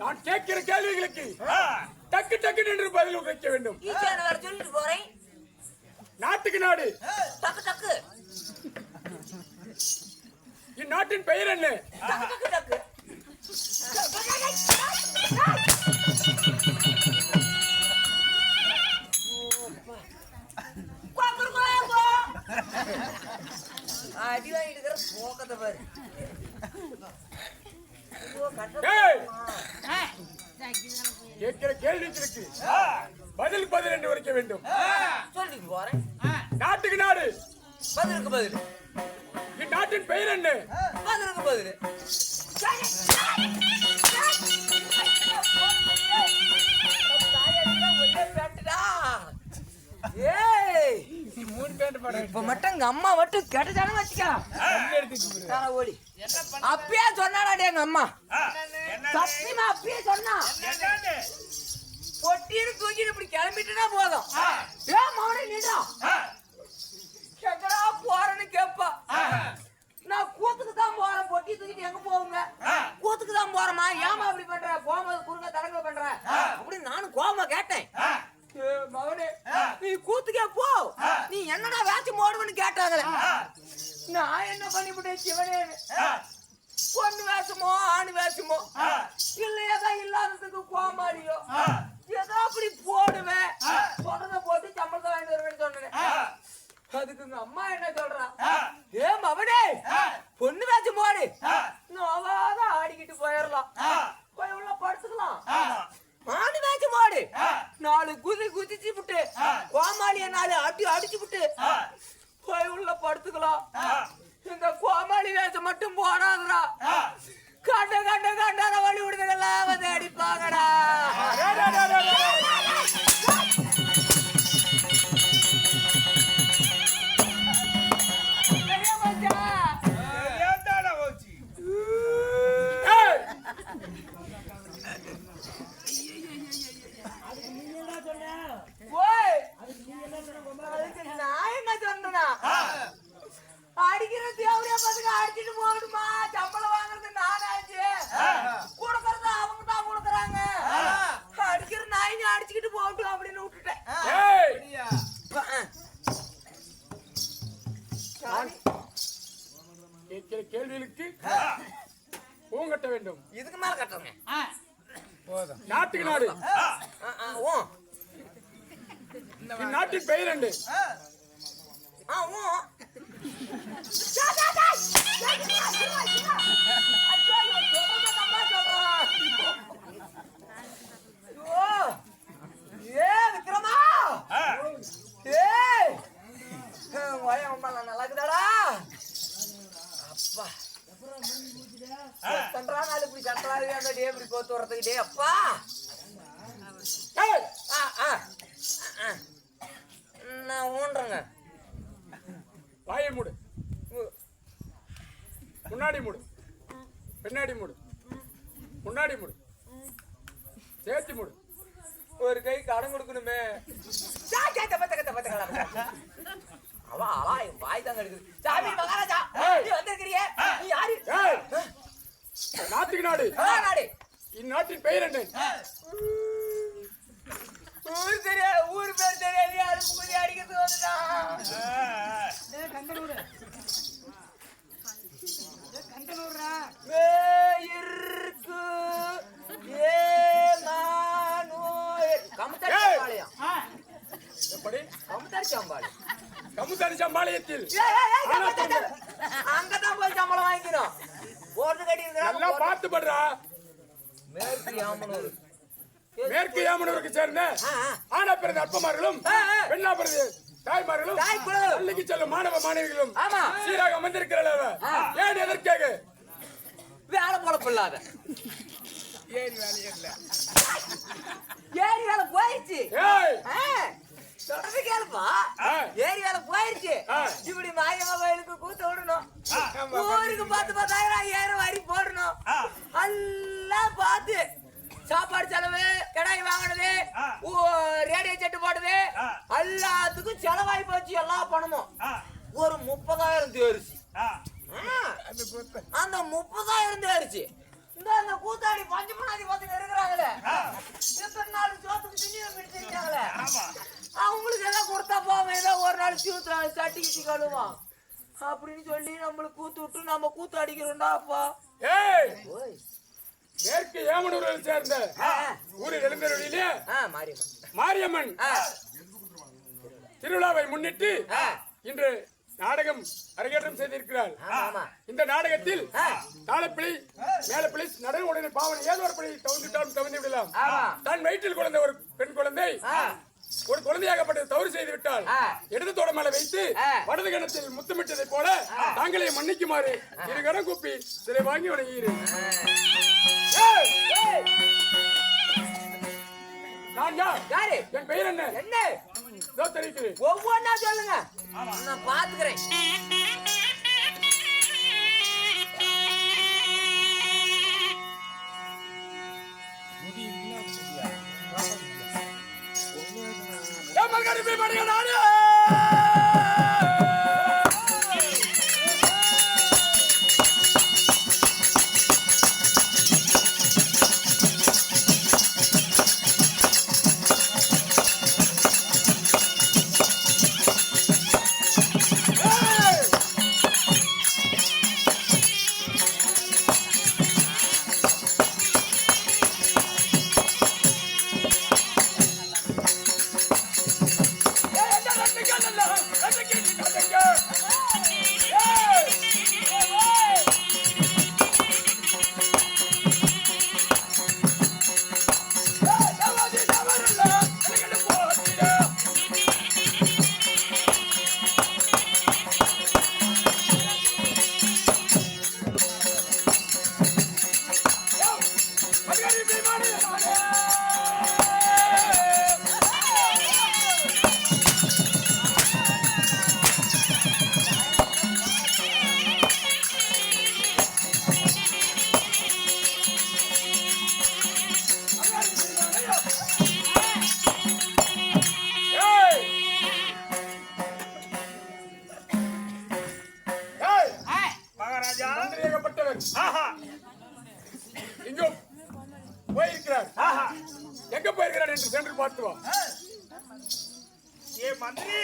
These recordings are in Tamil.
நான் கேட்கிற கேள்விகளுக்கு டக்கு டக்கு நின்று பதில் வைக்க வேண்டும். சொல்லிட்டு போறேன். நாட்டுக்கு நாடு. டக்கு டக்கு. இந்நாட்டின் பெயர் என்ன? டக்கு டக்கு அடி வாங்கிட்டு போக்கத்தை பாரு. கேட்கிற கேள்விகளுக்கு பதில் பதில் என்று வைக்க வேண்டும். சொல்லிட்டு போறேன் நாட்டுக்கு நாடு. பதிலுக்கு பதில். இந்நாட்டின் பெயர் என்ன? பதிலுக்கு பதில். ஏய்! மூணு பேண்ட் படம் இப்ப மட்டும் எங்க அம்மா மட்டும் கேட்டுதானே வச்சுக்கா. அப்பயே சொன்னாடா எங்க அம்மா. சத்தியமா அப்பயே சொன்னா. பொட்டின்னு தூக்கிட்டு இப்படி கிளம்பிட்டுனா போதும். ஏ மௌனி நீடா எங்கடா போறேன்னு கேப்பா. நான் கூத்துக்கு தான் போறேன். பொட்டி தூக்கிட்டு எங்க போவுங்க? கூத்துக்கு தான் போறேமா ஏமா அப்படி பண்ற? ಶಿವನೇ வேண்டும் இதுக்கு மேல கட்டுறேங்க நாட்டுக்கு நாடு ஓ இந்நாட்டின் பெயர் என்ன ஆ ஓ டேய், அப்பா. நான் ஊன்றேங்க. வாயை மூடு. முன்னாடி மூடு. பின்னாடி மூடு. முன்னாடி மூடு. சேர்த்து மூடு. ஒரு கை கடன் கொடுக்கணுமே. அவ அவ என் வாய் தாங்க எடுக்குது. சாமி மகாராஜா. நீ வந்திருக்கிறியே. நீ யாரு? நாட்டுக்கு நாடு. ஆ, நாடு. இந்நாட்டின் பெயர் என்ன? ஊர் தெரியாது ஊர் பேர் தெரியாது அதுக்கு குதி அடிக்கிறது வந்துட்டான் மேயிருக்கு ஏமானோய். கமுத்தாடி ஏய். சம்பாளையம். எப்படி? கமுத்தாடி சம்பாளையம். கமுத்தாரி சம்பாளையத்தில். ஏய், ஏய், ஏய், கமுத்தாடி சம்பாளையம். அங்கதான் போய் சம்பளம் வாங்கிக்கணும். போட்டு கட்டி நல்லா இருக்கிறாங்க பார்த்து படுறா மேற்கு யாமனூர் மேற்கு யாமனூருக்கு சேர்ந்த. ஆனா பிறந்த ஆ. பெண்ணா பிறந்த தாய்மார்களும். பள்ளிக்கு செல்லும் மாணவ மாணவிகளும் ஆமா. சீராக அமர்ந்திருக்கிறாள் ஆ. ஏன் எதற்காக வேலை பொழப்பு இல்லாத ஏறி வேலையே இல்ல ஏரி வேலை போயிடுச்சு சொல்றது கேளுப்பா வேலை ஆ. இப்படி மாயம்மா கோயிலுக்கு கூத்த விடணும். ஊருக்கு பத்து பத்தாயிரம் ஐயாயிரம் வரி போடணும் பார்த்து சாப்பாடு செலவு கடாய் வாங்கினது ரேடியோ செட்டு போடுது. எல்லாத்துக்கும் செலவாகி போச்சு எல்லா பணமும். ஒரு முப்பதாயிரம் தேரிச்சு. அந்த முப்பதாயிரம் தேரிச்சு. இந்த அந்த கூத்தாடி பஞ்சமனாதி பார்த்து இருக்கிறாங்களே. எத்தனை நாள் சோத்துக்கு திண்ணியம் பிடிச்சிருக்காங்களே அவங்களுக்கு எல்லாம் கொடுத்தா போவோம்? ஏதோ ஒரு நாள் சூத்து சட்டி கிட்டி கழுவோம். அப்படின்னு சொல்லி நம்மளுக்கு கூத்து விட்டு நம்ம கூத்து அடிக்கிறோம்டா அப்பா. ஏய்! மேற்கு ஏமனூரில் சேர்ந்த ஊரில் எழுந்தருளிலே மாரியம்மன் திருவிழாவை முன்னிட்டு. இன்று நாடகம் அரங்கேற்றம் செய்திருக்கிறார். இந்த நாடகத்தில் ஆ. தாளப்பிழை மேலப்பிழை நடன உடனே பாவனை ஏதோ ஒரு பிழை தவிர்த்துட்டாலும் தவிர்த்து விடலாம். தான் வயிற்றில் குழந்தை ஒரு பெண் குழந்தை. ஒரு குழந்தையாகப்பட்டது தவறு செய்து விட்டால். இடது தோட மேல வைத்து ஆ. வலது கணத்தில் முத்தமிட்டதை போல தாங்களே மன்னிக்குமாறு இரு கரம் கூப்பி சிலை வாங்கி வணங்குகிறேன். நான் யார்? யாரு? என் பெயர் என்ன? என்ன? ஒவ்வொன்னா சொல்லுங்க. நான் பாத்துக்கிறேன். ஏன் மகரிபி మాత్రం ఏ మంత్రి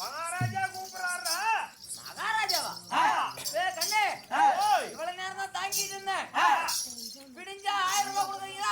மகாராஜா கூப்பிடுறாரா மகாராஜாவா? கண்ணே. இவ்வளவு நேரம் தான் தாங்கிட்டு இருந்தேன். விடிஞ்சா ஆயிரம் ரூபாய் கொடுக்குறீங்களா?